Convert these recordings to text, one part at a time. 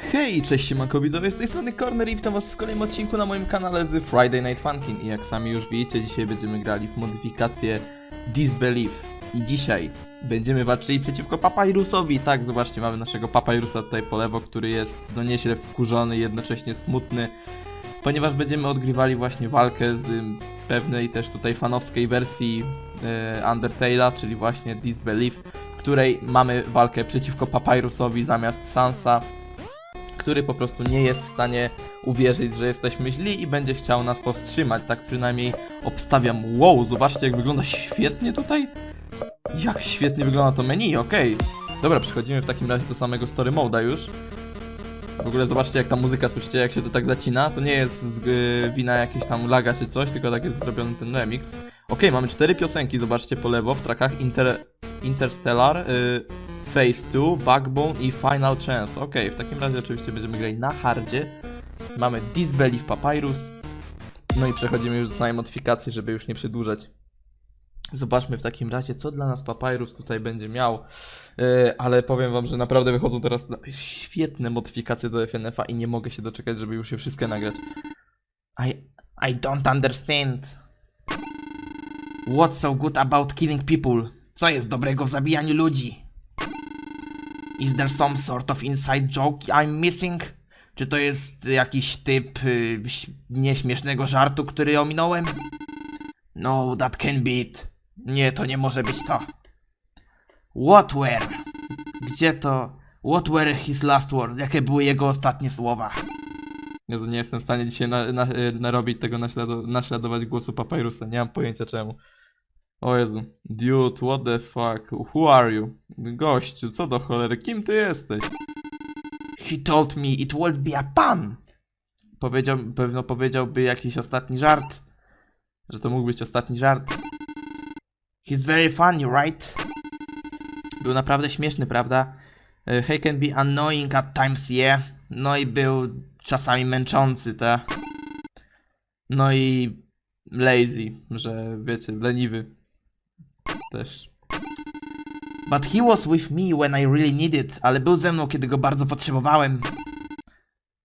Hej, cześć siemanko widzowie, z tej strony Corner i witam was w kolejnym odcinku na moim kanale z Friday Night Funkin' i jak sami już widzicie, dzisiaj będziemy grali w modyfikację Disbelief. I dzisiaj będziemy walczyli przeciwko Papyrusowi, tak, zobaczcie, mamy naszego Papyrusa tutaj po lewo, który jest no nieźle wkurzony, jednocześnie smutny, ponieważ będziemy odgrywali właśnie walkę z pewnej też tutaj fanowskiej wersji e, Undertale'a, czyli właśnie Disbelief, w której mamy walkę przeciwko Papyrusowi zamiast Sansa, który po prostu nie jest w stanie uwierzyć, że jesteśmy źli i będzie chciał nas powstrzymać. Tak przynajmniej obstawiam. Wow, zobaczcie jak wygląda świetnie tutaj. Jak świetnie wygląda to menu, okej. Dobra, przechodzimy w takim razie do samego story moda już. W ogóle zobaczcie jak ta muzyka, słyszycie jak się to tak zacina? To nie jest z, y, wina jakieś tam laga czy coś, tylko tak jest zrobiony ten remix. Okej, mamy cztery piosenki, zobaczcie po lewo w trakach Inter Interstellar, y, Phase 2, Backbone i Final Chance. Okej, w takim razie oczywiście będziemy grać na hardzie. Mamy Disbelief Papyrus. No i przechodzimy już do samej modyfikacji, żeby już nie przedłużać. Zobaczmy w takim razie, co dla nas Papyrus tutaj będzie miał. Yy, ale powiem wam, że naprawdę wychodzą teraz świetne modyfikacje do FNF-a i nie mogę się doczekać, żeby już je wszystkie nagrać. I, I don't understand. What's so good about killing people? Co jest dobrego w zabijaniu ludzi? Is there some sort of inside joke I'm missing? Czy to jest jakiś typ y, nieśmiesznego żartu, który ominąłem? No, that can be it. Nie, to nie może być to. What were? Gdzie to? What were his last words? Jakie były jego ostatnie słowa? Nie jestem w stanie dzisiaj na, na, y, narobić tego, naślado, naśladować głosu Papyrusa. Nie mam pojęcia czemu. O Jezu. Dude, what the fuck? Who are you? Gościu, co do cholery, kim ty jesteś? He told me it would be a pun. Powiedział, pewno powiedziałby jakiś ostatni żart. Że to mógł być ostatni żart. He's very funny, right? Był naprawdę śmieszny, prawda? E, He can be annoying at times, yeah. No i był czasami męczący, ta. No i lazy, że wiecie, leniwy. Też. But he was with me when I really needed, ale był ze mną, kiedy go bardzo potrzebowałem.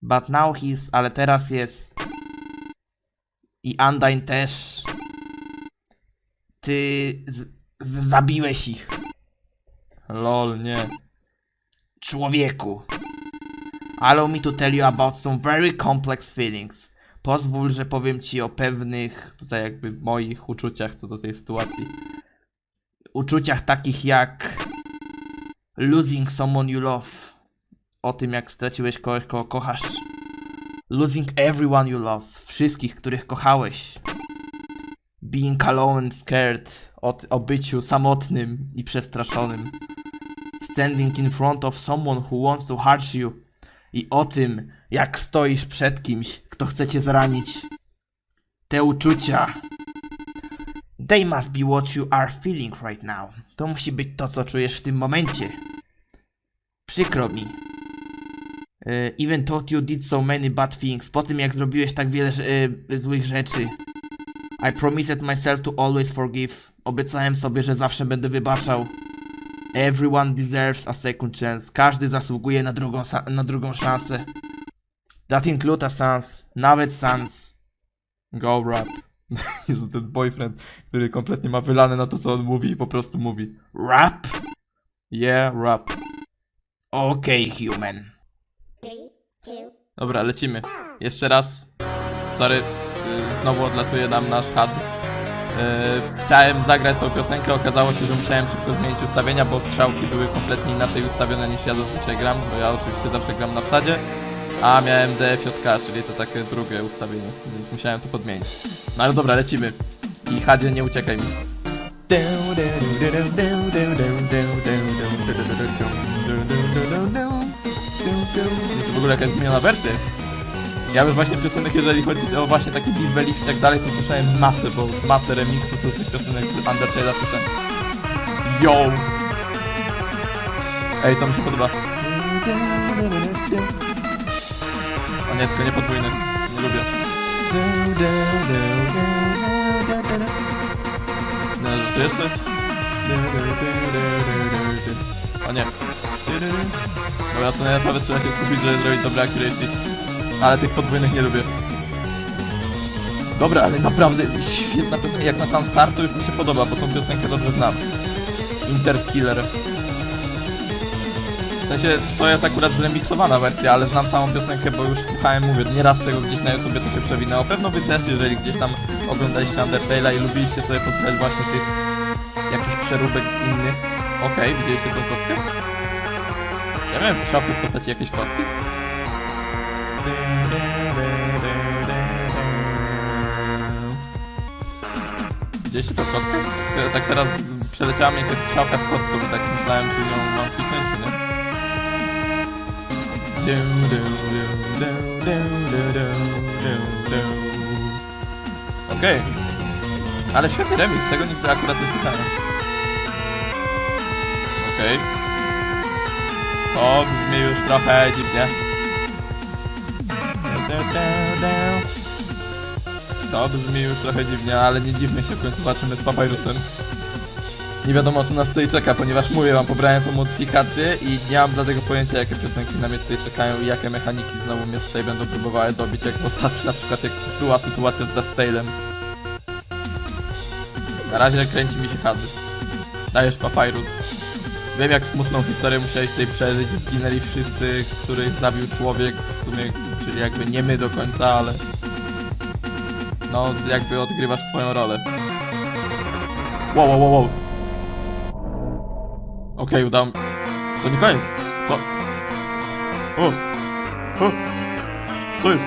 But now he's, ale teraz jest. I Undyne też. Ty z, z, zabiłeś ich. Lol, nie. Człowieku. Allow me to tell you about some very complex feelings. Pozwól, że powiem ci o pewnych, tutaj jakby moich uczuciach co do tej sytuacji. Uczuciach takich jak losing someone you love. O tym jak straciłeś kogoś, kogo kochasz. Losing everyone you love. Wszystkich, których kochałeś. Being alone scared. O, o byciu samotnym i przestraszonym. Standing in front of someone who wants to hurt you. I o tym, jak stoisz przed kimś, kto chce cię zranić. Te uczucia. They must be what you are feeling right now. To musi być to, co czujesz w tym momencie. Przykro mi. E, even though you did so many bad things, po tym jak zrobiłeś tak wiele e, złych rzeczy. I promised myself to always forgive. Obiecałem sobie, że zawsze będę wybaczał. Everyone deserves a second chance. Każdy zasługuje na drugą, na drugą szansę. That includes a sans. Nawet sans. Go rap. Jezu, ten boyfriend, który kompletnie ma wylane na to, co on mówi i po prostu mówi Rap? Yeah, rap. Okej, human. Dobra, lecimy. Jeszcze raz. Sorry, y, znowu odlatuje nam nasz HUD. Y, Chciałem zagrać tą piosenkę, okazało się, że musiałem szybko zmienić ustawienia, bo strzałki były kompletnie inaczej ustawione niż ja zazwyczaj gram, bo ja oczywiście zawsze gram na wsadzie, a miałem DFJK, czyli to takie drugie ustawienie, więc musiałem to podmienić. No ale dobra, lecimy. I Hadzie, nie uciekaj mi. To w ogóle jakaś zmieniona wersja jest. Ja już właśnie piosenek, jeżeli chodzi o właśnie taki Disbelief i tak dalej, to słyszałem masę, bo masę remixów z tych piosenek z Undertale'a słyszałem. Yo! Ej, to mi się podoba. O nie, to nie podwójny. Nie lubię. Że tu jest coś? O nie. Dobra, to naprawdę trzeba się skupić, żeby zrobić dobre accuracy. Ale tych podwójnych nie lubię. Dobra, ale naprawdę świetna piosenka. Jak na sam start to już mi się podoba, bo tą piosenkę dobrze znam. Interstellar. W sensie, to jest akurat zremiksowana wersja, ale znam samą piosenkę, bo już słuchałem, mówię, nieraz tego gdzieś na YouTubie to się przewinęło. Pewno wy też, jeżeli gdzieś tam oglądaliście Undertale'a i lubiliście sobie posłuchać właśnie tych jakichś przeróbek z innych. Okej, widzieliście tą kostkę? Ja miałem strzałkę w postaci jakiejś kostki. Widzieliście tą kostkę? Tak teraz przeleciała mi jakaś strzałka z kostką i tak myślałem, czy ją mam kliknąć, Okej. Ale świetny remix, tego nigdy akurat nie słuchałem. Okej. To brzmi już trochę dziwnie. To brzmi już trochę dziwnie, ale nie dziwmy się, w końcu zobaczymy z Papyrusem. Nie wiadomo co nas tutaj czeka, ponieważ mówię wam, pobrałem tą modyfikację i nie mam dlatego pojęcia jakie piosenki na mnie tutaj czekają i jakie mechaniki znowu mnie tutaj będą próbowały dobić, jak w ostatnim, na przykład jak była sytuacja z Dustale'em. Na razie kręci mi się chady. Dajesz Papyrus. Wiem jak smutną historię musiałeś tutaj przeżyć, zginęli wszyscy, których zabił człowiek, w sumie, czyli jakby nie my do końca, ale... No, jakby odgrywasz swoją rolę. Wow, wow, wow, wow. Okej, udało mi... To nie koniec. Co? O! O! Co jest?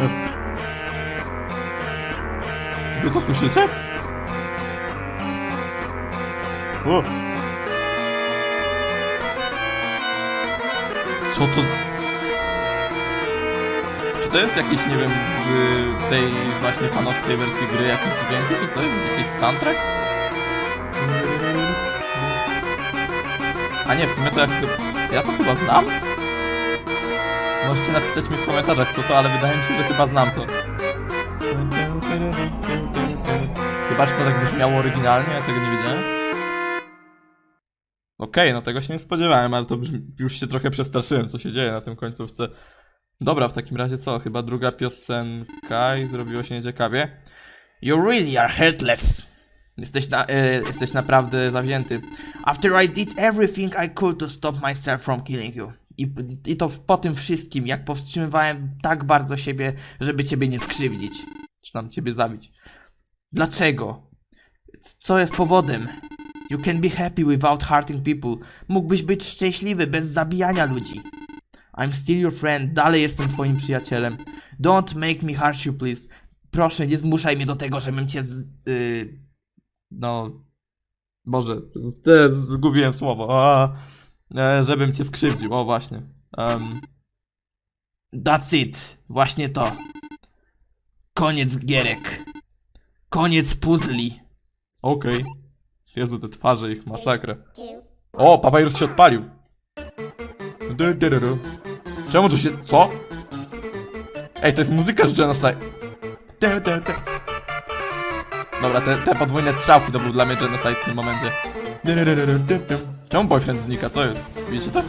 E. Wy to słyszycie? O! Co to... Czy to jest jakiś, nie wiem, z tej właśnie fanowskiej wersji gry jakiś dźwięki, czy coś? Jakiś soundtrack? A nie, w sumie to jak... Ja to chyba znam? Możecie napisać mi w komentarzach co to, ale wydaje mi się, że chyba znam to. Chyba, że to tak brzmiało oryginalnie, ja tego nie wiedziałem. Okej, no tego się nie spodziewałem, ale to brzmi... już się trochę przestraszyłem, co się dzieje na tym końcówce. Dobra, w takim razie co? Chyba druga piosenka i zrobiło się nieciekawie. You really are heartless. Jesteś, na, e, jesteś naprawdę zawzięty. After I did everything I could to stop myself from killing you. I, I to po tym wszystkim, jak powstrzymywałem tak bardzo siebie, żeby ciebie nie skrzywdzić. Czy tam ciebie zabić. Dlaczego? Co jest powodem? You can be happy without hurting people. Mógłbyś być szczęśliwy bez zabijania ludzi. I'm still your friend, dalej jestem twoim przyjacielem. Don't make me hurt you, please. Proszę, nie zmuszaj mnie do tego, żebym cię z... Yy, no... Boże, zgubiłem słowo. A, e, żebym cię skrzywdził, o właśnie. Um, that's it. Właśnie to. Koniec gierek. Koniec puzli. Okej. Jezu, te twarze ich, masakra. O, papyrus się odpalił. Czemu tu się... co? Ej, to jest muzyka z Genocide. Dobra, te, te podwójne strzałki to był dla mnie Genocide w tym momencie. Czemu boyfriend znika? Co jest? Widzicie to?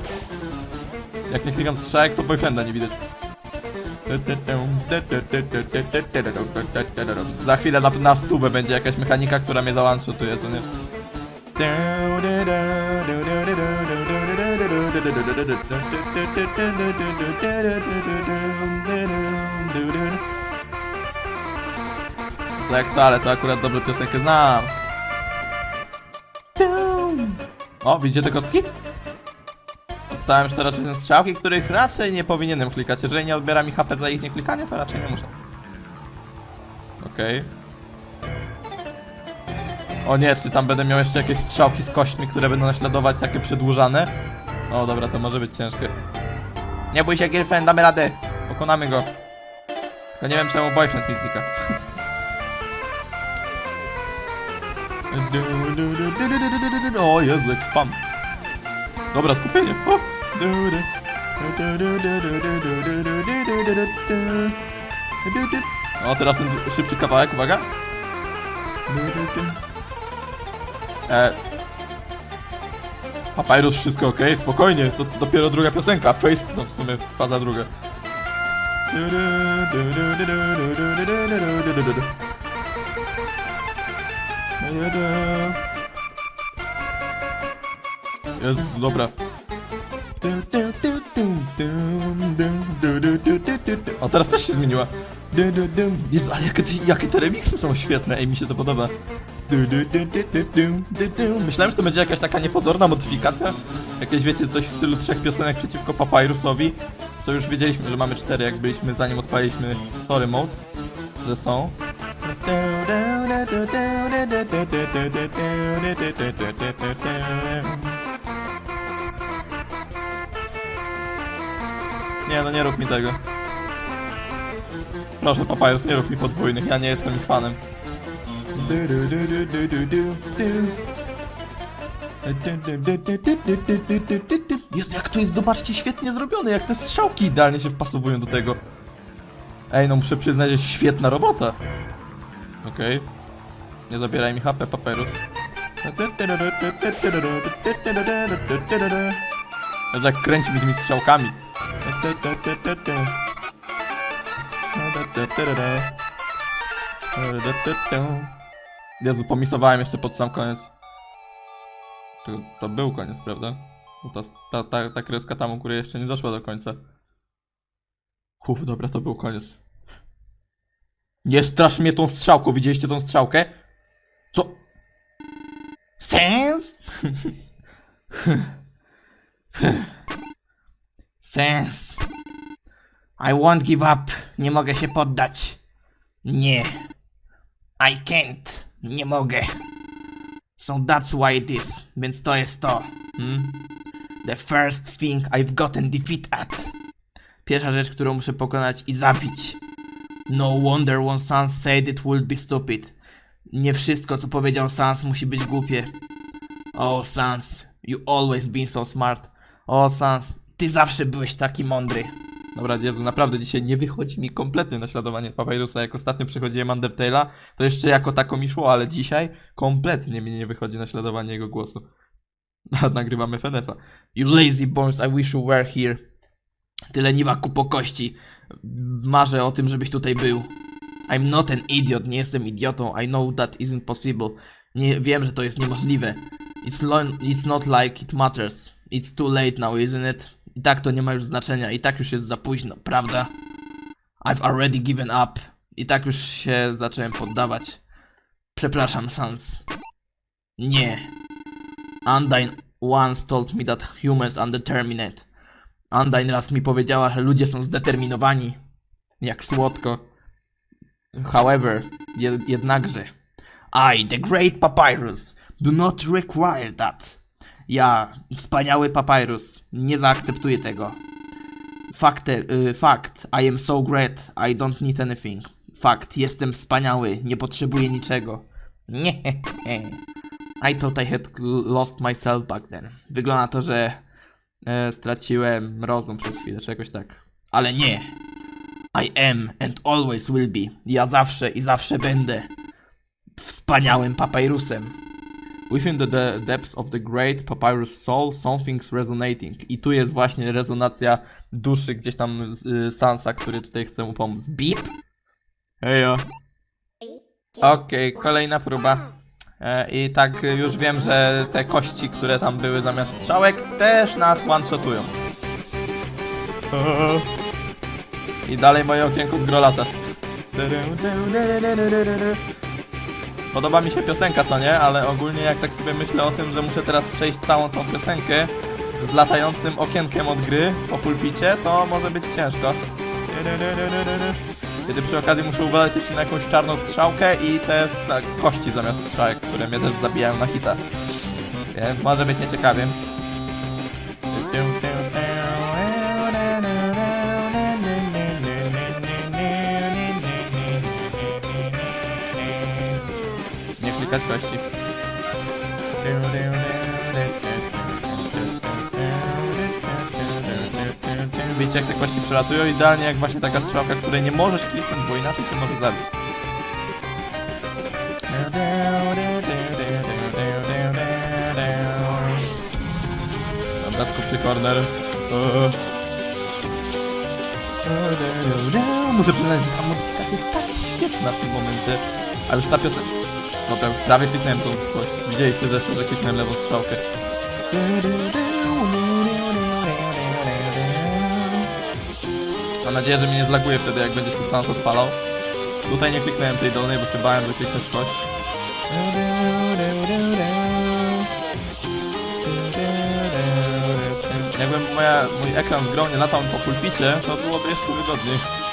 Jak nie klikam strzałek, to boyfrienda nie widać. Za chwilę na, na stówę będzie jakaś mechanika, która mnie załączutuje, co nie? Jak co, ale to akurat dobrze piosenkę znam. O, widzicie te kostki? Dostałem już te raczej strzałki, których raczej nie powinienem klikać. Jeżeli nie odbiera mi HP za ich nie klikanie, to raczej nie muszę. Okej. O nie, czy tam będę miał jeszcze jakieś strzałki z kośćmi, które będą naśladować takie przedłużane? O, dobra, to może być ciężkie. Nie bój się, girlfriend, damy radę. Pokonamy go. Tylko nie wiem, czemu boyfriend mi znika. O Jezu, jak spam. Dobra, skupienie. O. O, teraz ten szybszy kawałek, uwaga. E. Papyrus, wszystko ok? Spokojnie, to, dopiero druga piosenka. Face, no w sumie faza druga. Jest, dobra. O, teraz też się zmieniła. Jezu, ale jakie jakie te remixy są świetne, ej, mi się to podoba. Myślałem, że to będzie jakaś taka niepozorna modyfikacja. Jakieś, wiecie, coś w stylu trzech piosenek przeciwko Papyrusowi. Co już wiedzieliśmy, że mamy cztery, jak byliśmy, zanim odpaliśmy Story Mode. Że są. Nie, no nie rób mi tego. Proszę, Papyrus, nie rób mi podwójnych, ja nie jestem ich fanem. Jest jak to jest, zobaczcie, świetnie zrobione, jak te strzałki idealnie się wpasowują do tego. Ej, no muszę przyznać, jest świetna robota. Okej. Nie zabieraj mi HP. Jest jak kręci mi tymi strzałkami. Jezu, pomisowałem jeszcze pod sam koniec. To, to był koniec, prawda? Bo ta, ta, ta, ta kreska tam u góry jeszcze nie doszła do końca. Uf, dobra, to był koniec. Nie strasz mnie tą strzałką, widzieliście tą strzałkę? Sens? Sens. I won't give up. Nie mogę się poddać. Nie. I can't. Nie mogę. So that's why it is. Więc to jest to. Hmm? The first thing I've gotten defeat at. Pierwsza rzecz, którą muszę pokonać i zabić. No wonder when Sans said it would be stupid. Nie wszystko, co powiedział Sans, musi być głupie. Oh, Sans, you always been so smart. O, Sans, ty zawsze byłeś taki mądry. Dobra, Jezu, naprawdę dzisiaj nie wychodzi mi kompletnie naśladowanie Papyrusa. Jak ostatnio przechodziłem Undertale'a, to jeszcze jako tako mi szło, ale dzisiaj kompletnie mi nie wychodzi naśladowanie jego głosu. Nagrywamy FNF-a. You lazy bones, I wish you were here. Ty leniwa kupo kości. Marzę o tym, żebyś tutaj był. I'm not an idiot, nie jestem idiotą. I know that isn't possible. Nie wiem, że to jest niemożliwe. It's, it's not like it matters. It's too late now, isn't it? I tak to nie ma już znaczenia, i tak już jest za późno, prawda? I've already given up. I tak już się zacząłem poddawać. Przepraszam, Sans. Nie. Undyne once told me that humans are determined. Undyne raz mi powiedziała, że ludzie są zdeterminowani. Jak słodko. However, je- jednakże. I, the great papyrus, do not require that. Ja, wspaniały papyrus, nie zaakceptuję tego. Fakt, y, fakt, I am so great, I don't need anything. Fakt, jestem wspaniały, nie potrzebuję niczego. Nie, I thought I had lost myself back then. Wygląda to, że e, straciłem rozum przez chwilę, czy jakoś tak. Ale nie. I am and always will be. Ja zawsze i zawsze będę wspaniałym papyrusem. Within the, the depths of the great papyrus soul, something's resonating. I tu jest właśnie rezonacja duszy gdzieś tam y, Sansa, który tutaj chce mu pomóc. Beep? Hejo. Okej, kolejna próba. E, I tak już wiem, że te kości, które tam były zamiast strzałek, też nas one-shotują. I dalej moje okienko z grolata. Podoba mi się piosenka, co nie? Ale ogólnie jak tak sobie myślę o tym, że muszę teraz przejść całą tą piosenkę z latającym okienkiem od gry po pulpicie, to może być ciężko. Kiedy przy okazji muszę uważać jeszcze na jakąś czarną strzałkę i te kości zamiast strzałek, które mnie też zabijają na hita. Więc może być nieciekawie. Klikać kości. Wiecie jak te kości przelatują? Idealnie jak właśnie taka strzałka, której nie możesz kliknąć, bo inaczej się może zabić. corner. Eee. Muszę przyznać, że ta modyfikacja jest tak świetna w tym momencie. A już ta piosenka... No to już prawie kliknąłem tą kość. Widzieliście zresztą, że kliknąłem lewą strzałkę. Mam nadzieję, że mnie nie zlaguje wtedy, jak będzie się sans odpalał. Tutaj nie kliknąłem tej dolnej, bo się bałem, że kliknę w kość. Jakbym moja, mój ekran z grą nie latał po pulpicie, to byłoby jeszcze wygodniej.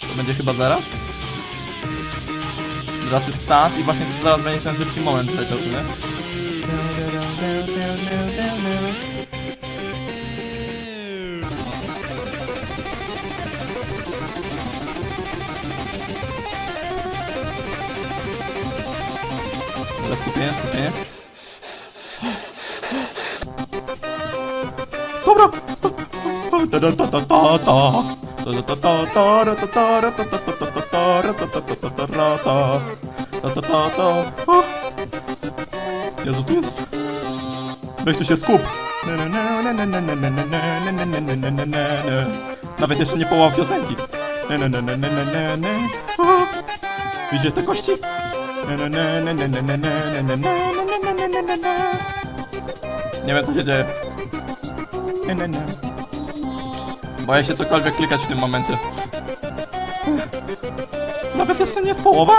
To będzie chyba zaraz? Zaraz jest sans i właśnie zaraz będzie ten szybki moment leciał, czy nie? Teraz skupienie, skupienie. Jezu, tu jest... Weź tu się skup! Nawet jeszcze nie połowa piosenki. Widzicie te kości? Nie wiem co się dzieje. Boję się cokolwiek klikać w tym momencie. Nawet jeszcze nie jest połowa?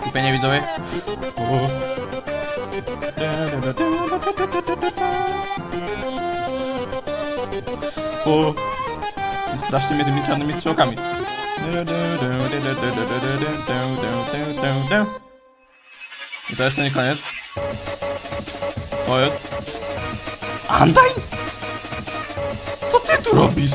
Skupienie widzowie. O, strasznie mnie tymi czarnymi strzałkami. I to jeszcze nie koniec. To jest... Andaj! Co ty tu robisz?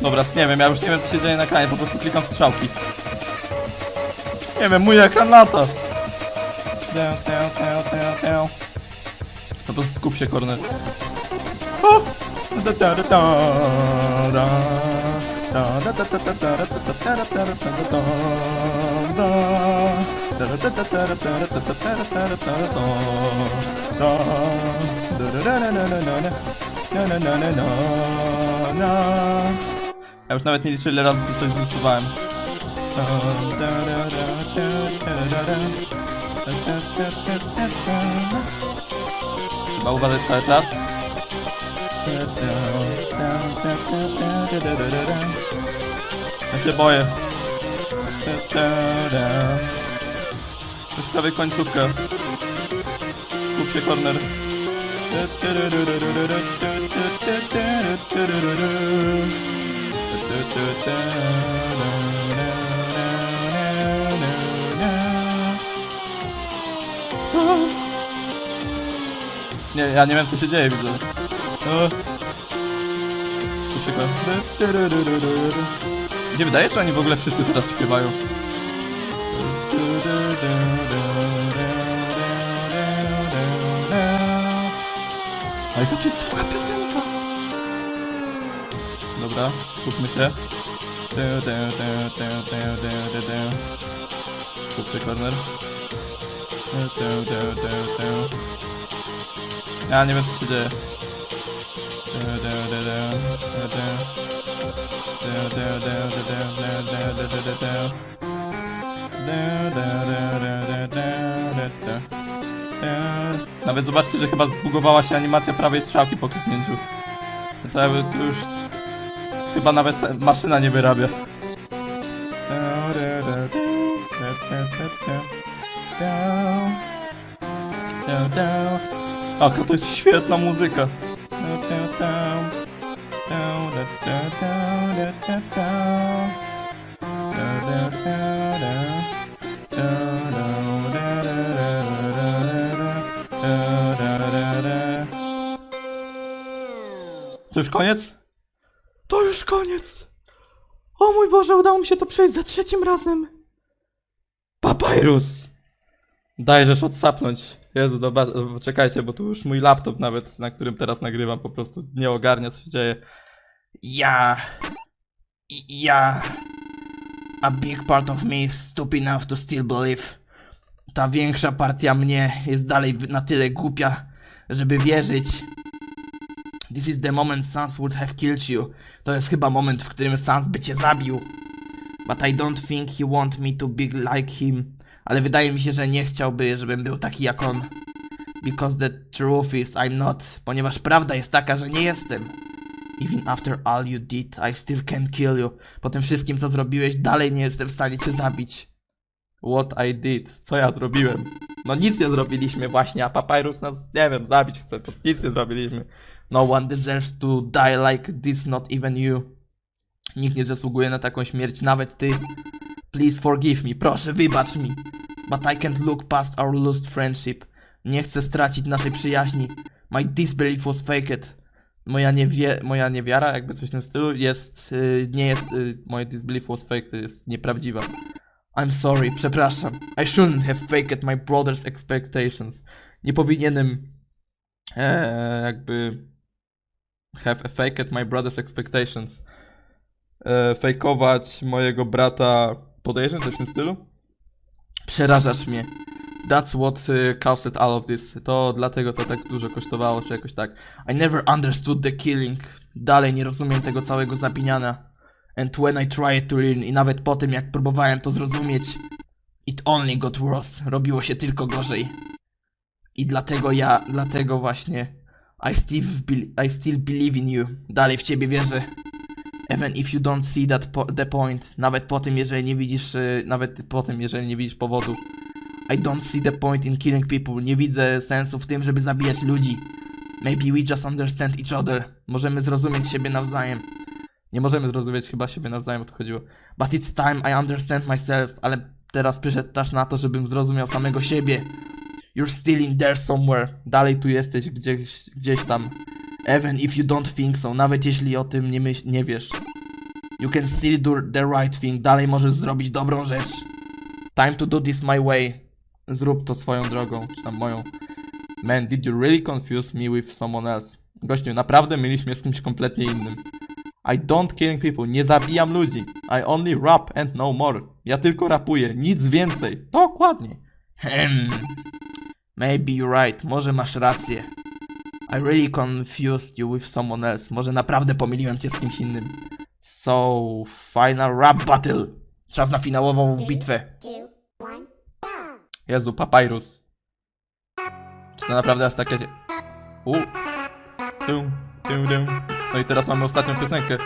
Dobra, nie wiem, ja już nie wiem co się dzieje na ekranie, po prostu klikam strzałki. Nie wiem, mój ekran lata. Po prostu skup się, Kornel. O! Ja już nawet nie liczę ile razy tu coś zmuszowałem. Trzeba uważać cały czas. Ja się boję. Już prawie końcówka. Skup się, corner. Nie, ja nie wiem co się dzieje, widzę. Nie wydaje, czy oni w ogóle wszyscy teraz śpiewają? Ale to jest długa piosenka. Dobra, skupmy się. Skup się, corner. Ja nie wiem co się dzieje. Nawet zobaczcie, że chyba zbugowała się animacja prawej strzałki po kliknięciu. To już... Chyba nawet maszyna nie wyrabia. Aka, to jest świetna muzyka. To już koniec? To już koniec! O mój Boże! Udało mi się to przejść za trzecim razem. Papyrus! Dajżesz odsapnąć. Jezu, dobra, czekajcie, bo tu już mój laptop nawet, na którym teraz nagrywam, po prostu nie ogarnia, co się dzieje. Ja... Ja... A big part of me is stupid enough to still believe. Ta większa partia mnie jest dalej na tyle głupia, żeby wierzyć. This is the moment Sans would have killed you. To jest chyba moment, w którym Sans by cię zabił. But I don't think he want me to be like him. Ale wydaje mi się, że nie chciałby, żebym był taki jak on. Because the truth is I'm not. Ponieważ prawda jest taka, że nie jestem. Even after all you did, I still can't kill you. Po tym wszystkim, co zrobiłeś, dalej nie jestem w stanie cię zabić. What I did. Co ja zrobiłem? No nic nie zrobiliśmy właśnie, a Papyrus nas, nie wiem, zabić chce, to nic nie zrobiliśmy. No one deserves to die like this, not even you. Nikt nie zasługuje na taką śmierć, nawet ty. Please forgive me, proszę wybacz mi. But I can't look past our lost friendship. Nie chcę stracić naszej przyjaźni. My disbelief was faked. Moja, niewie, moja niewiara, jakby coś w tym stylu, jest, y, nie jest, y, moje disbelief was faked, jest nieprawdziwa. I'm sorry, przepraszam. I shouldn't have faked my brother's expectations. Nie powinienem, e, jakby, have faked my brother's expectations. E, fejkować mojego brata, podejrzeń, coś w tym stylu? Przerażasz mnie. That's what uh, caused all of this. To dlatego to tak dużo kosztowało, czy jakoś tak. I never understood the killing. Dalej nie rozumiem tego całego zabijania. And when I tried to learn, i nawet po tym jak próbowałem to zrozumieć, it only got worse. Robiło się tylko gorzej. I dlatego ja, dlatego właśnie, I still, I still believe in you. Dalej w ciebie wierzę. Even if you don't see that po the point, nawet po tym, jeżeli nie widzisz, y, nawet po tym, jeżeli nie widzisz powodu. I don't see the point in killing people. Nie widzę sensu w tym, żeby zabijać ludzi. Maybe we just understand each other. Możemy zrozumieć siebie nawzajem. Nie możemy zrozumieć chyba siebie nawzajem, o to chodziło. But it's time I understand myself, ale teraz przyszedł czas na to, żebym zrozumiał samego siebie. You're still in there somewhere. Dalej tu jesteś gdzieś, gdzieś tam. Even if you don't think so, nawet jeśli o tym nie, myśl, nie wiesz. You can still do the right thing. Dalej możesz zrobić dobrą rzecz. Time to do this my way. Zrób to swoją drogą, czy tam moją. Man, did you really confuse me with someone else? Gościu, naprawdę mnie z kimś kompletnie innym. I don't killing people, nie zabijam ludzi. I only rap and no more. Ja tylko rapuję, nic więcej. Dokładnie. Hmm. Maybe you're right, może masz rację. I really confused you with someone else. Może naprawdę pomyliłem cię z kimś innym. So, final rap battle. Czas na finałową bitwę. Jezu, papyrus. Czy to naprawdę aż takie... U. Dum, dum, dum. No i teraz mamy ostatnią piosenkę.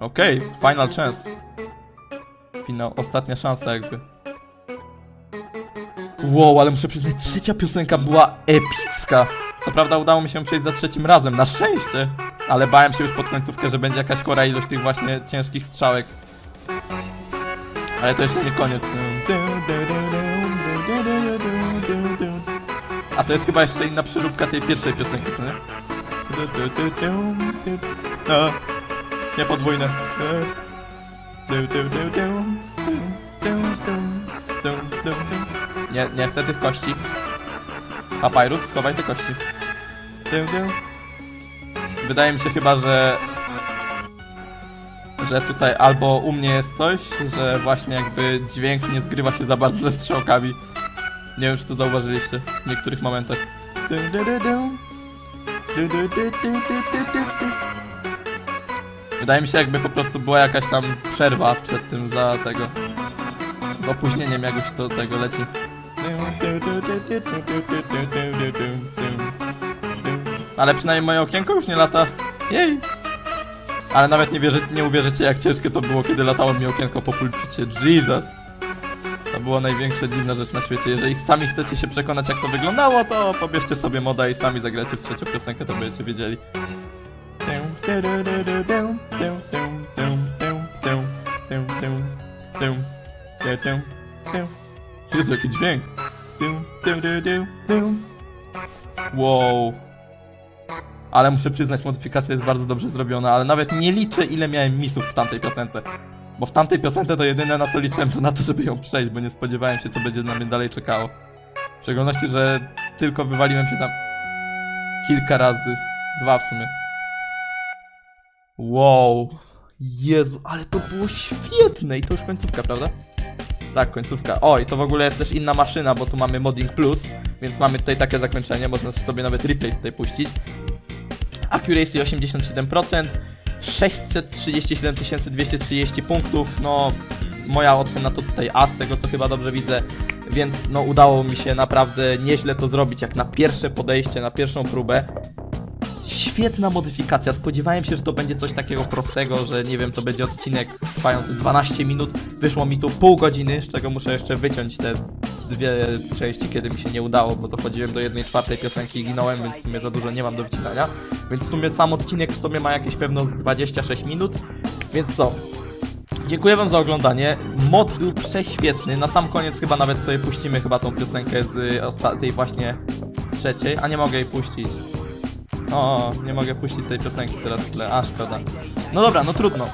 Okej, final chance. Finał, ostatnia szansa jakby. Wow, ale muszę przyznać, trzecia piosenka była epicka. Co prawda udało mi się przejść za trzecim razem, na szczęście. Ale bałem się już pod końcówkę, że będzie jakaś chora ilość tych właśnie ciężkich strzałek. Ale to jeszcze nie koniec. A to jest chyba jeszcze inna przeróbka tej pierwszej piosenki, co nie? No, nie podwójne. Nie, nie chcę tych kości. Papyrus, schowaj te kości. Wydaje mi się chyba, że że tutaj albo u mnie jest coś, że właśnie jakby dźwięk nie zgrywa się za bardzo ze strzałkami. Nie wiem, czy to zauważyliście w niektórych momentach. Wydaje mi się, jakby po prostu była jakaś tam przerwa przed tym za tego. Z opóźnieniem jakoś do tego leci. Ale przynajmniej moje okienko już nie lata. Jej! Ale nawet nie, wierzy, nie uwierzycie, jak ciężkie to było, kiedy latało mi okienko po pulpicie. Jesus! To była największa dziwna rzecz na świecie. Jeżeli sami chcecie się przekonać, jak to wyglądało, to pobierzcie sobie moda i sami zagracie w trzecią piosenkę, to będziecie wiedzieli. Jezu, jaki dźwięk. Wow. Ale muszę przyznać, modyfikacja jest bardzo dobrze zrobiona, ale nawet nie liczę ile miałem misów w tamtej piosence. Bo w tamtej piosence to jedyne na co liczyłem to na to, żeby ją przejść, bo nie spodziewałem się co będzie na mnie dalej czekało. W szczególności, że tylko wywaliłem się tam kilka razy. Dwa w sumie. Wow. Jezu, ale to było świetne i to już końcówka, prawda? Tak, końcówka. O, i to w ogóle jest też inna maszyna, bo tu mamy Modding Plus, więc mamy tutaj takie zakończenie, można sobie nawet replay tutaj puścić. Accuracy 87%, 637 230 punktów, no moja ocena to tutaj A z tego co chyba dobrze widzę, więc no udało mi się naprawdę nieźle to zrobić jak na pierwsze podejście, na pierwszą próbę. Świetna modyfikacja. Spodziewałem się, że to będzie coś takiego prostego, że nie wiem, to będzie odcinek trwający 12 minut. Wyszło mi tu pół godziny, z czego muszę jeszcze wyciąć te dwie części, kiedy mi się nie udało, bo dochodziłem do jednej czwartej piosenki i ginąłem, więc w sumie za dużo nie mam do wycinania. Więc w sumie sam odcinek w sobie ma jakieś pewno z 26 minut. Więc co? Dziękuję wam za oglądanie. Mod był prześwietny. Na sam koniec chyba nawet sobie puścimy chyba tą piosenkę z osta- tej właśnie trzeciej, a nie mogę jej puścić. O, nie mogę puścić tej piosenki teraz w tle, a szkoda. No dobra, no trudno.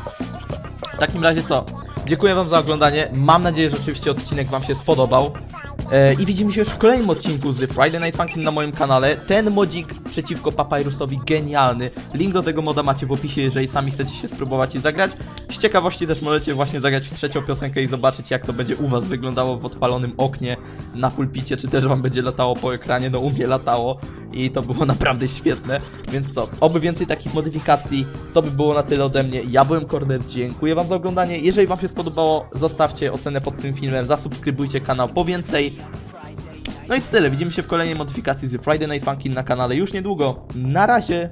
W takim razie co? Dziękuję wam za oglądanie. Mam nadzieję, że oczywiście odcinek wam się spodobał. E, I widzimy się już w kolejnym odcinku z Friday Night Funkin' na moim kanale. Ten modzik przeciwko Papyrusowi genialny. Link do tego moda macie w opisie, jeżeli sami chcecie się spróbować i zagrać. Z ciekawości też możecie właśnie zagrać w trzecią piosenkę i zobaczyć jak to będzie u was wyglądało w odpalonym oknie na pulpicie, czy też wam będzie latało po ekranie. No u mnie latało i to było naprawdę świetne. Więc co, oby więcej takich modyfikacji. To by było na tyle ode mnie. Ja byłem Corner, dziękuję wam za oglądanie. Jeżeli wam się spodobało, zostawcie ocenę pod tym filmem, zasubskrybujcie kanał po więcej. No i tyle, widzimy się w kolejnej modyfikacji z Friday Night Funkin' na kanale już niedługo. Na razie!